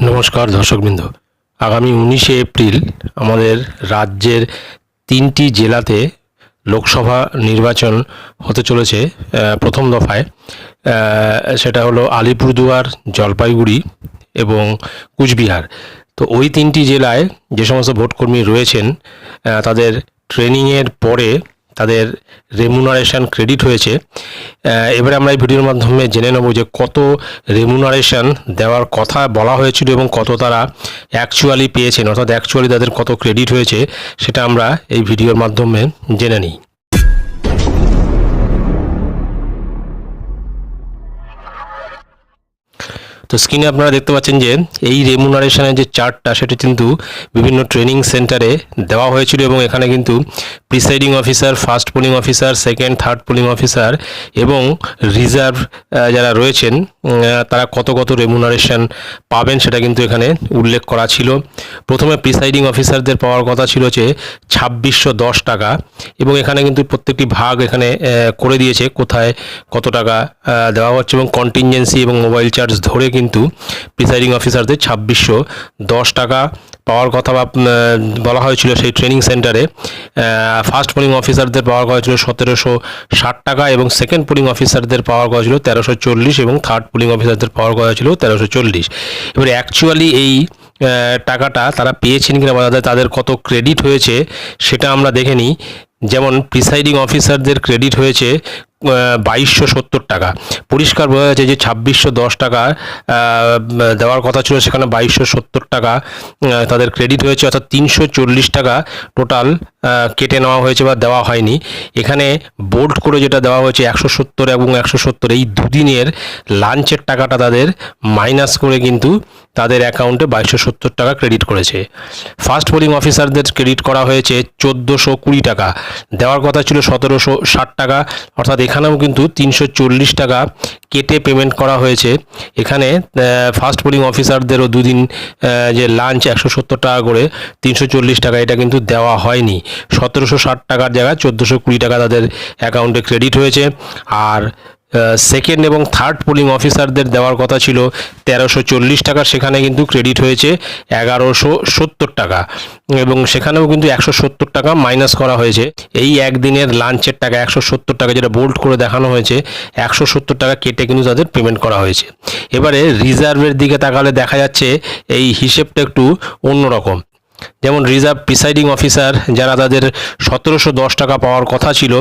নমস্কার দর্শকবৃন্দ। আগামী উনিশে এপ্রিল আমাদের রাজ্যের তিনটি জেলাতে লোকসভা নির্বাচন হতে চলেছে প্রথম দফায়। সেটা হলো আলিপুরদুয়ার, জলপাইগুড়ি এবং কুচবিহার। তো ওই তিনটি জেলায় যে সমস্ত ভোটকর্মী রয়েছেন তাদের ট্রেনিংয়ের পরে তাদের রেমুনারেশন ক্রেডিট হয়েছে। এবারে আমরা এই ভিডিওর মাধ্যমে জেনে নেব যে কত রেমুনারেশন দেওয়ার কথা বলা হয়েছিল এবং কত তারা অ্যাকচুয়ালি পেয়েছেন, অর্থাৎ অ্যাকচুয়ালি তাদের কত ক্রেডিট হয়েছে, সেটা আমরা এই ভিডিওর মাধ্যমে জেনে নিই। তো স্ক্রিনে আপনারা দেখতে পাচ্ছেন যে এই রেমুনারেশনের যে চার্টটা সেটা কিন্তু বিভিন্ন ট্রেনিং সেন্টারে দেওয়া হয়েছিল এবং এখানে কিন্তু presiding officer first polling officer second third polling officer এবং রিজার্ভ যারা রয়েছেন তারা কত কত রেমুনারেশন পাবেন সেটা কিন্তু এখানে উল্লেখ করা ছিল। প্রথমে প্রিসাইডিং অফিসারদের পাওয়ার কথা ছিল যে ছাব্বিশশো দশ টাকা এবং এখানে কিন্তু প্রত্যেকটি ভাগ এখানে করে দিয়েছে কোথায় কত টাকা দেওয়া হচ্ছে এবং কন্টিনজেন্সি এবং মোবাইল চার্জ ধরে কিন্তু প্রিসাইডিং অফিসারদের ছাব্বিশশো দশ টাকা পাওয়ার কথা বা বলা হয়েছিল সেই ট্রেনিং সেন্টারে ফার্স্ট পোলিং অফিসারদের পাওয়ার কথা ছিল সতেরোশো ষাট টাকা এবং সেকেন্ড পোলিং অফিসারদের পাওয়ার কথা ছিল তেরোশো চল্লিশ এবং থার্ড পোলিং অফিসারদের পাওয়ার কথা ছিল তেরোশো চল্লিশ। এবারে অ্যাকচুয়ালি এই টাকাটা তারা পেয়েছেন কিনা বা তাদের- তাদের কত ক্রেডিট হয়েছে সেটা আমরা দেখে নিই। যেমন প্রিসাইডিং অফিসারদের ক্রেডিট হয়েছে বাইশশো সত্তর টাকা। পরিষ্কার বোঝা যাচ্ছে যে ছাব্বিশশো দশ টাকা দেওয়ার কথা ছিল সেখানে বাইশশো সত্তর টাকা তাদের ক্রেডিট হয়েছে, অর্থাৎ তিনশো চল্লিশ টাকা টোটাল কেটে নেওয়া হয়েছে বা দেওয়া হয়নি। এখানে বোল্ড করে যেটা দেওয়া হয়েছে, একশো সত্তর এবং একশো সত্তর, এই দুদিনের লাঞ্চের টাকাটা তাদের মাইনাস করে কিন্তু তাদের অ্যাকাউন্টে বাইশশো সত্তর টাকা ক্রেডিট করেছে। ফার্স্ট পোলিং অফিসারদের ক্রেডিট করা হয়েছে চোদ্দোশো কুড়ি টাকা। দেওয়ার কথা ছিল সতেরোশো ষাট টাকা, অর্থাৎ এখানেও কিন্তু তিনশো চল্লিশ টাকা কেটে পেমেন্ট করা হয়েছে। এখানে ফার্স্ট পোলিং অফিসারদেরও দুদিন যে লাঞ্চ একশো সত্তর টাকা করে তিনশো চল্লিশ টাকা এটা কিন্তু দেওয়া হয়নি। সতেরোশো ষাট টাকার জায়গায় চোদ্দোশো কুড়ি টাকা তাদের অ্যাকাউন্টে ক্রেডিট হয়েছে। আর সেকেন্ড এবং থার্ড পোলিং অফিসারদের দেওয়ার কথা ছিল তেরোশো চল্লিশ টাকা, সেখানে কিন্তু ক্রেডিট হয়েছে এগারোশো সত্তর টাকা। এবং সেখানেও কিন্তু একশো সত্তর টাকা মাইনাস করা হয়েছে। এই একদিনের লাঞ্চের টাকা একশো সত্তর টাকা যেটা বোল্ড করে দেখানো হয়েছে, একশো সত্তর টাকা কেটে কিন্তু তাদের পেমেন্ট করা হয়েছে। এবারে রিজার্ভের দিকে তাকালে দেখা যাচ্ছে এই হিসেবটা একটু অন্যরকম। যেমন রিজার্ভ প্রিসাইডিং অফিসার যারা তাদের সতেরোশো দশ টাকা পাওয়ার কথা ছিল,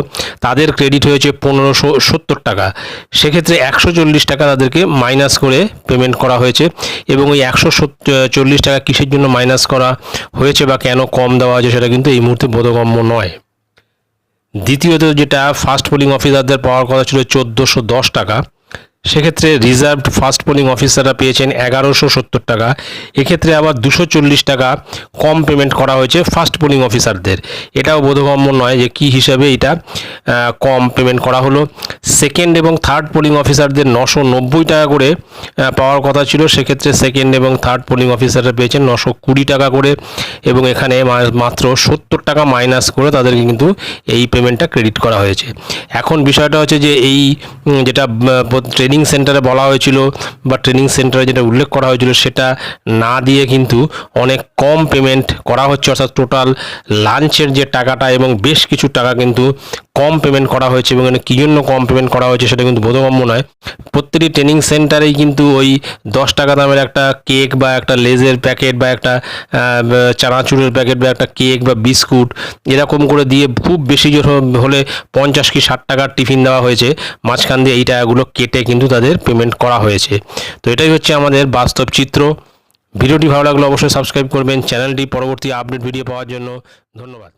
তাদের ক্রেডিট হয়েছে পনেরোশো সত্তর টাকা। সেক্ষেত্রে একশো চল্লিশ টাকা তাদেরকে মাইনাস করে পেমেন্ট করা হয়েছে এবং এই একশো চল্লিশ টাকা কিসের জন্য মাইনাস করা হয়েছে বা কেন কম দেওয়া হয়েছে সেটা কিন্তু এই মুহূর্তে বোধগম্য নয়। দ্বিতীয়ত যেটা ফার্স্ট পোলিং অফিসারদের পাওয়ার কথা ছিল চোদ্দোশো দশ টাকা। সেক্ষেত্রে রিজার্ভড ফার্স্ট পোলিং অফিসাররা পেয়েছেন এগারোশো সত্তর টাকা। এক্ষেত্রে আবার দুশো চল্লিশ টাকা কম পেমেন্ট করা হয়েছে ফার্স্ট পোলিং অফিসারদের। এটাও বোধগম্য নয় যে কী হিসাবে এটা কম পেমেন্ট করা হলো। সেকেন্ড এবং থার্ড পোলিং অফিসারদের নশো নব্বই টাকা করে পাওয়ার কথা ছিল। সেক্ষেত্রে সেকেন্ড এবং থার্ড পোলিং অফিসাররা পেয়েছেন নশো কুড়ি টাকা করে এবং এখানে মাত্র সত্তর টাকা মাইনাস করে তাদেরকে কিন্তু এই পেমেন্টটা ক্রেডিট করা হয়েছে। এখন বিষয়টা হচ্ছে যে এই যেটা ট্রেনিং সেন্টারে বলা হয়েছিল বা ট্রেনিং সেন্টারে যেটা উল্লেখ করা হয়েছিল সেটা না দিয়ে কিন্তু অনেক কম পেমেন্ট করা হচ্ছে, অর্থাৎ টোটাল লাঞ্চের যে টাকাটা এবং বেশ কিছু টাকা কিন্তু কম পেমেন্ট করা হয়েছে এবং এখানে কী জন্য কম পেমেন্ট করা হয়েছে সেটা কিন্তু বোধগম্য নয়। প্রত্যেকটি ট্রেনিং সেন্টারেই কিন্তু ওই দশ টাকা দামের একটা কেক বা একটা লেজের প্যাকেট বা একটা চানাচুরের প্যাকেট বা একটা কেক বা বিস্কুট এরকম করে দিয়ে খুব বেশি জোর হলে পঞ্চাশ কি ষাট টাকার টিফিন দেওয়া হয়েছে। মাঝখান দিয়ে এই টাকাগুলো কেটে কিন্তু তাদের পেমেন্ট করা হয়েছে। তো এটাই হচ্ছে আমাদের বাস্তব চিত্র। ভিডিওটি ভালো লাগলে অবশ্যই সাবস্ক্রাইব করবেন। চ্যানেলটি পরবর্তী আপডেট ভিডিও পাওয়ার জন্য ধন্যবাদ।